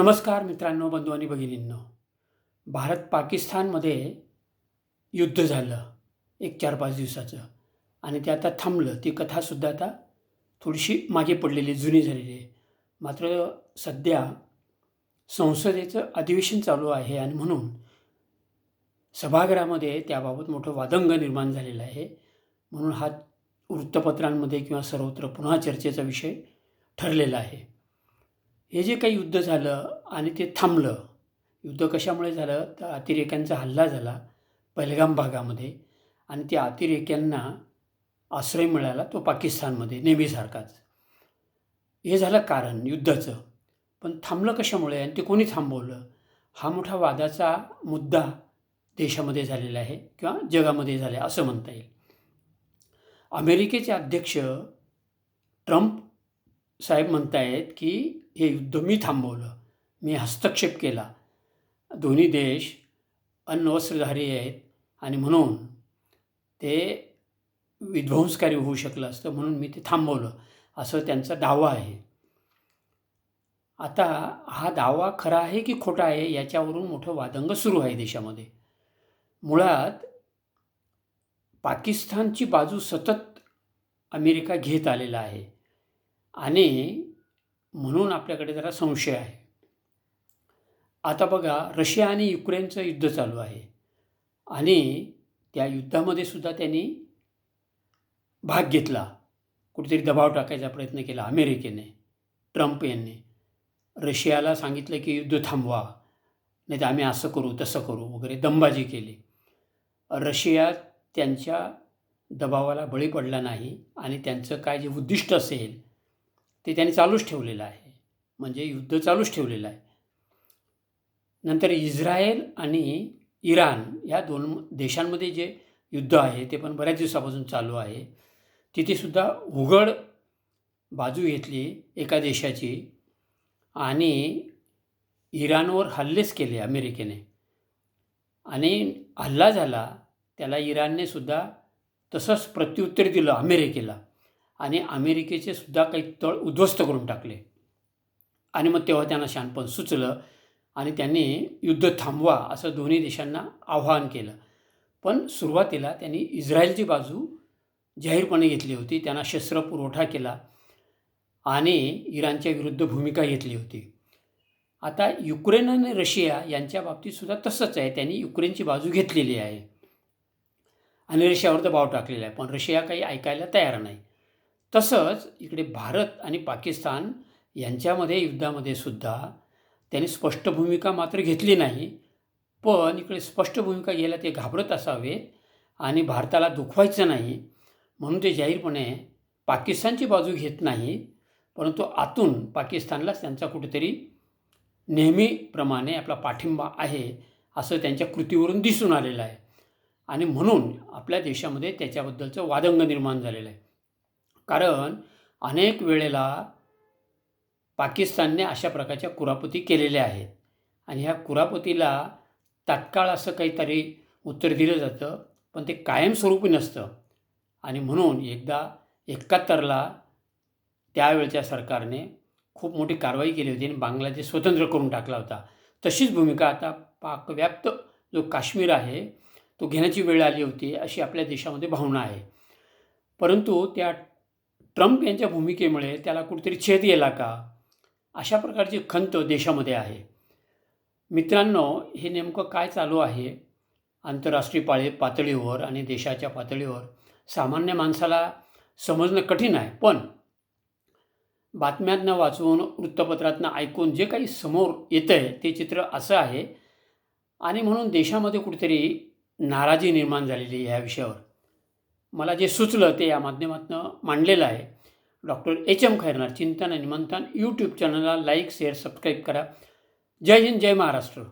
नमस्कार मित्रांनो बंधू आणि भगिनींनो. भारत पाकिस्तानमध्ये युद्ध झालं एक चार पाच दिवसाचं. आणि ते आता थांबलं. ती कथासुद्धा आता थोडीशी मागे पडलेली जुनी झालेली आहे. मात्र सध्या संसदेचं अधिवेशन चालू आहे आणि म्हणून सभागृहामध्ये त्याबाबत मोठं वादंग निर्माण झालेलं आहे. म्हणून हा वृत्तपत्रांमध्ये किंवा सर्वत्र पुन्हा चर्चेचा विषय ठरलेला आहे. हे जे काही युद्ध झालं आणि ते थांबलं युद्ध कशामुळे झालं? तर अतिरेक्यांचा हल्ला झाला पहलगाम भागामध्ये आणि त्या अतिरेक्यांना आश्रय मिळाला तो पाकिस्तानमध्ये नेहमीसारखाच. हे झालं कारण युद्धाचं. पण थांबलं कशामुळे आणि ते कोणी थांबवलं? हा मोठा वादाचा मुद्दा देशामध्ये झालेला आहे किंवा जगामध्ये झाला आहे असं म्हणता येईल. अमेरिकेचे अध्यक्ष ट्रम्प साहेब म्हणतायत की हे युद्ध मी थांबवलं मी हस्तक्षेप केला. दोन्ही देश अन्नवस्त्रधारी आहेत आणि म्हणून ते विध्वंसकारी होऊ शकलं असतं म्हणून मी ते थांबवलं असं त्यांचा दावा आहे. आता हा दावा खरा आहे की खोटा आहे याच्यावरून मोठं वादंग सुरू आहे देशामध्ये. मुळात पाकिस्तानची बाजू सतत अमेरिका घेत आलेला आहे. आणि म्हणून आपल्याकडे जरा संशय आहे. आता बघा रशिया आणि युक्रेनचं युद्ध चालू आहे. आणि त्या युद्धामध्ये सुद्धा त्यांनी भाग घेतला. कुठेतरी दबाव टाकायचा प्रयत्न केला अमेरिकेने ट्रम्प यांनी. रशियाला सांगितलं की युद्ध थांबवा नाही तर आम्ही असं करू तसं करू वगैरे दमबाजी केली. रशिया त्यांच्या दबावाला बळी पडला नाही आणि त्यांचं काय जे उद्दिष्ट असेल ते त्यांनी चालूच ठेवलेलं आहे. म्हणजे युद्ध चालूच ठेवलेलं आहे. नंतर इस्रायल आणि इराण या दोन देशांमध्ये जे युद्ध आहे ते पण बऱ्याच दिवसापासून चालू आहे. तिथेसुद्धा उघड बाजू घेतली एका देशाची आणि इराणवर हल्लेच केले अमेरिकेने. आणि हल्ला झाला त्याला इराणने सुद्धा तसंच प्रत्युत्तर दिलं अमेरिकेला. आणि अमेरिकेचे सुद्धा काही तळ उद्ध्वस्त करून टाकले. आणि मग तेव्हा त्यांना शानपण सुचलं आणि त्यांनी युद्ध थांबवा असं दोन्ही देशांना आव्हान केलं. पण सुरुवातीला त्यांनी इस्रायलची बाजू जाहीरपणे घेतली होती. त्यांना शस्त्र पुरवठा केला आणि इराणच्या विरुद्ध भूमिका घेतली होती. आता युक्रेन आणि रशिया यांच्या बाबतीतसुद्धा तसंच आहे. त्यांनी युक्रेनची बाजू घेतलेली आहे. आणि रशियावर दबाव टाकलेला आहे. पण रशिया काही ऐकायला तयार नाही. तसंच इकडे भारत आणि पाकिस्तान यांच्यामध्ये युद्धामध्ये सुद्धा त्यांनी स्पष्ट भूमिका मात्र घेतली नाही. पण इकडे स्पष्ट भूमिका घ्यायला ते घाबरत असावेत आणि भारताला दुखवायचं नाही. म्हणून ते जाहीरपणे पाकिस्तानची बाजू घेत नाही परंतु आतून पाकिस्तानला त्यांचा कुठेतरी नेहमीप्रमाणे आपला पाठिंबा आहे असं त्यांच्या कृतीवरून दिसून आलेलं आहे. आणि म्हणून आपल्या देशामध्ये त्याच्याबद्दलचं वादंग निर्माण झालेलं आहे. कारण अनेक वेळेला पाकिस्तानने अशा प्रकारच्या कुरापती केलेल्या आहेत. आणि ह्या कुरापतीला तात्काळ असं काहीतरी उत्तर दिलं जातं पण ते कायमस्वरूपी नसतं. आणि म्हणून एकदा एकाहत्तरला त्यावेळच्या सरकारने खूप मोठी कारवाई केली होती आणि बांगलादेश स्वतंत्र करून टाकला होता. तशीच भूमिका आता पाकव्याप्त जो काश्मीर आहे तो घेण्याची वेळ आली होती अशी आपल्या देशामध्ये भावना आहे. परंतु त्या ट्रम्प यांच्या भूमिकेमुळे त्याला कुठेतरी छेद गेला का? अशा प्रकारची खंत देशामध्ये आहे. मित्रांनो हे नेमकं काय चालू आहे? आंतरराष्ट्रीय पाळी पातळीवर आणि देशाच्या पातळीवर सामान्य माणसाला समजणं कठीण आहे. पण बातम्यांना वाचून वृत्तपत्रातनं ऐकून जे काही समोर येतं आहे ते चित्र असं आहे. आणि म्हणून देशामध्ये कुठेतरी नाराजी निर्माण झालेली आहे ह्या विषयावर. मला जे सुचलं ते या माध्यमातून मांडलेलं आहे. डॉक्टर एच एम खैरनार चिंतन आणि मंथन यूट्यूब चॅनलला लाईक शेअर सबस्क्राईब करा. जय हिंद जय महाराष्ट्र.